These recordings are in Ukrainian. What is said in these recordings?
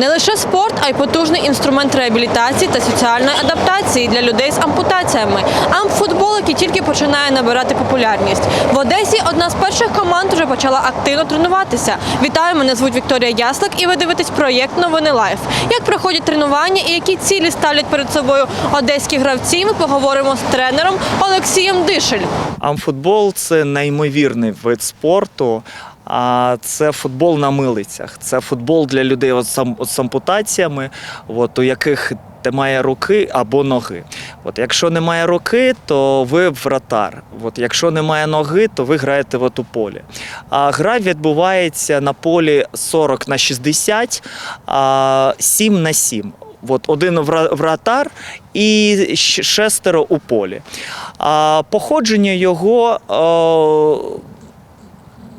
Не лише спорт, а й потужний інструмент реабілітації та соціальної адаптації для людей з ампутаціями. Амфутбол, який тільки починає набирати популярність. В Одесі одна з перших команд вже почала активно тренуватися. Вітаю, мене звуть Вікторія Яслик, і ви дивитесь проєкт Новини Лайф. Як проходять тренування і які цілі ставлять перед собою одеські гравці? Ми поговоримо з тренером Олексієм Дишель. Амфутбол це неймовірний вид спорту. А це футбол на милицях. Це футбол для людей от, з от, з ампутаціями, от, у яких немає руки або ноги. От, якщо немає руки, то ви вратар. От, якщо немає ноги, то ви граєте от у полі. А гра відбувається на полі 40 на 60, а 7 на 7. От один вратар і шестеро у полі. А походження його. Е,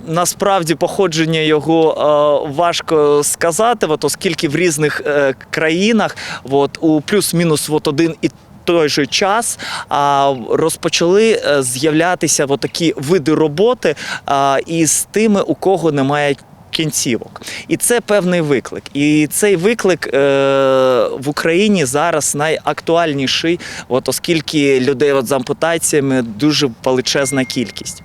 Насправді походження його е, важко сказати, от, оскільки в різних е, країнах от, у плюс-мінус от один і той же час а, розпочали е, з'являтися такі види роботи а, із тими, у кого немає кінцівок. І це певний виклик. І цей виклик е, в Україні зараз найактуальніший, от, оскільки людей от, з ампутаціями дуже величезна кількість.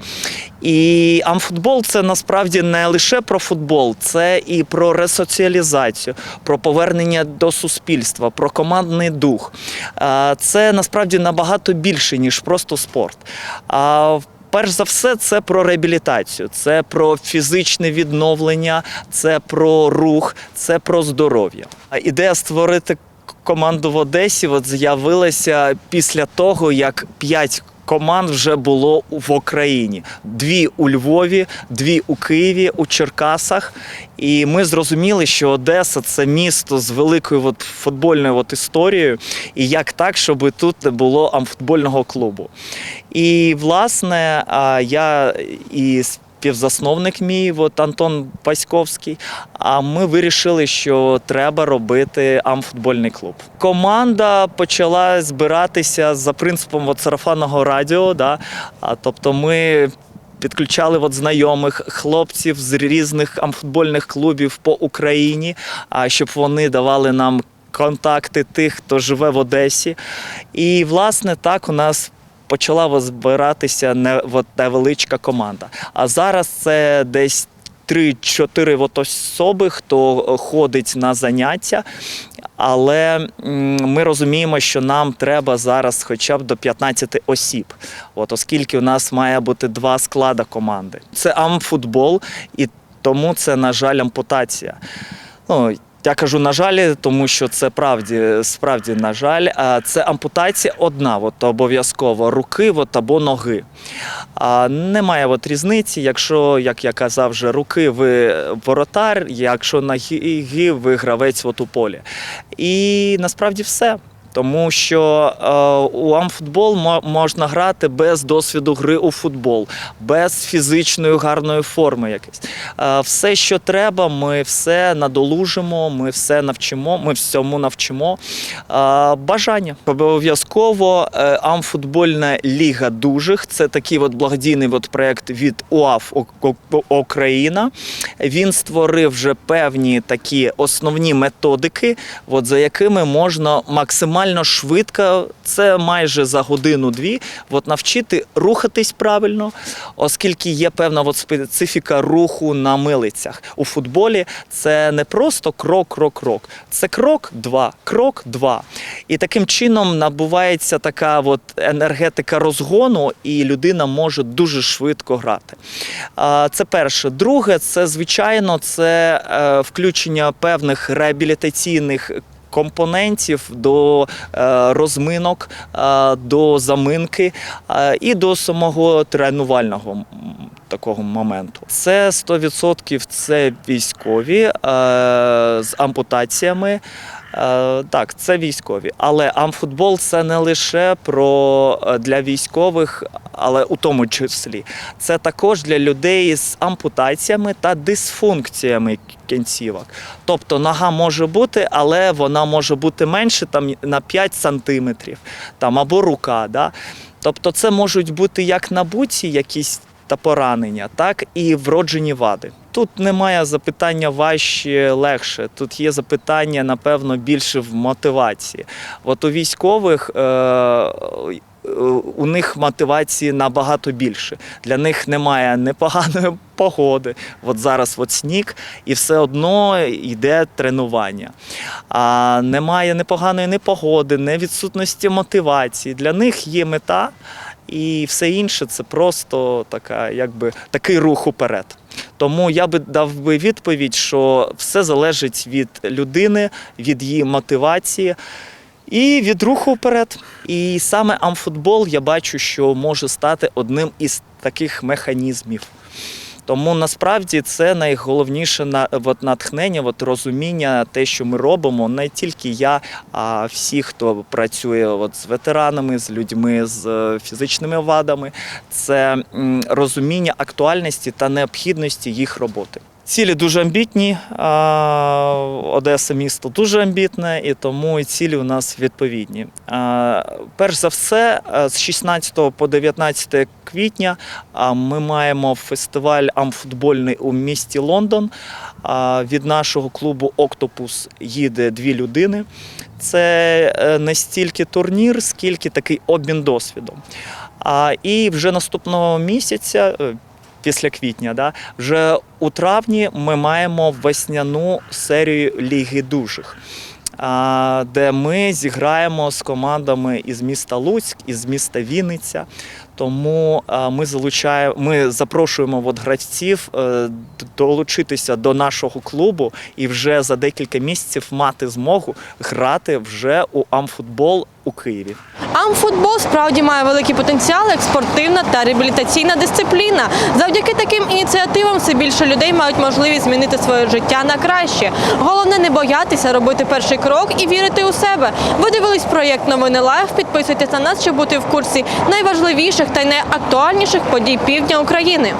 І амфутбол це насправді не лише про футбол, це і про ресоціалізацію, про повернення до суспільства, про командний дух. Е, Це насправді набагато більше, ніж просто спорт. А Перш за все, це про реабілітацію, це про фізичне відновлення, це про рух, це про здоров'я. А Ідея створити команду в Одесі от з'явилася після того, як п'ять команд вже було в Україні: дві у Львові, дві у Києві, у Черкасах. І ми зрозуміли, що Одеса це місто з великою от футбольною от історією. І як так, щоб тут не було футбольного клубу. І власне я і співзасновник мій, от Антон Паськовський. А ми вирішили, що треба робити амфутбольний клуб. Команда почала збиратися за принципом от сарафанного радіо. Да? А, тобто ми. Підключали от знайомих хлопців з різних амфутбольних клубів по Україні, щоб вони давали нам контакти тих, хто живе в Одесі. І власне так у нас почала збиратися невеличка команда. А зараз це десь. Три-чотири от особи, хто ходить на заняття, але ми розуміємо, що нам треба зараз хоча б до 15 осіб. От, оскільки у нас має бути два склади команди. Це амфутбол, і тому це, на жаль, ампутація. Ну, я кажу, на жаль, тому що це правді, справді, на жаль, а це ампутація одна, от обов'язково руки от, або ноги. А немає от різниці, якщо, як я казав, вже руки ви воротар, якщо ноги ви гравець от у полі. І насправді все. Тому що е, у амфутбол можна грати без досвіду гри у футбол, без фізичної гарної форми. Якось. Е, все, що треба, ми все надолужимо, ми все навчимо, ми всьому навчимо. Е, бажання. Обов'язково амфутбольна ліга дужих. Це такий от благодійний от проєкт від УАФ Україна. Він створив вже певні такі основні методики, от, за якими можна максимально швидко, це майже за годину-дві, от, навчити рухатись правильно, оскільки є певна от, специфіка руху на милицях. У футболі це не просто крок, крок, крок. Це крок, два, крок, два. І таким чином набувається така от енергетика розгону, і людина може дуже швидко грати. Це перше. Друге, це звичайно це е, включення певних реабілітаційних. Компонентів до е, розминок, е, до заминки е, і до самого тренувального такого моменту. Це 100% це військові з ампутаціями. Е, Так, це військові, але амфутбол це не лише про е, для військових, але у тому числі це також для людей з ампутаціями та дисфункціями кінцівок. Тобто нога може бути, але вона може бути менше там на 5 сантиметрів, там або рука. Да? Тобто, це можуть бути як набуті якісь та поранення, так і вроджені вади. Тут немає запитання важче, легше. Тут є запитання, напевно, більше в мотивації. От у військових е, у них мотивації набагато більше. Для них немає непоганої погоди. От зараз от сніг, і все одно йде тренування. А немає непоганої ні погоди, ні відсутності мотивації. Для них є мета, і все інше це просто така, якби, такий рух уперед. Тому я би дав би відповідь, що все залежить від людини, від її мотивації і від руху вперед. І саме амфутбол я бачу, що може стати одним із таких механізмів. Тому насправді це найголовніше на от натхнення, от розуміння, те, що ми робимо, не тільки я, а всі, хто працює от з ветеранами, з людьми з е, фізичними вадами, це розуміння актуальності та необхідності їх роботи. Цілі дуже амбітні. Одеса місто дуже амбітне, і тому і цілі у нас відповідні. Перш за все, е, з 16 по 19 квітня ми маємо фестиваль амфутбольний у місті Лондон. Від нашого клубу Октопус їде дві людини. Це е, не стільки турнір, скільки такий обмін досвідом. А, І вже наступного місяця, е, після квітня, да, вже у травні ми маємо весняну серію Ліги дужих. Де ми зіграємо з командами із міста Луцьк, із міста Вінниця. Тому ми залучаємо, ми запрошуємо от гравців е, долучитися до нашого клубу і вже за декілька місяців мати змогу грати вже у амфутбол у Києві. Амфутбол справді має великий потенціал як спортивна та реабілітаційна дисципліна. Завдяки таким ініціативам все більше людей мають можливість змінити своє життя на краще. Головне не боятися робити перший крок і вірити у себе. Ви дивились проєкт Новини Лайф. Підписуйтесь на нас, щоб бути в курсі найважливіших та найактуальніших подій півдня України.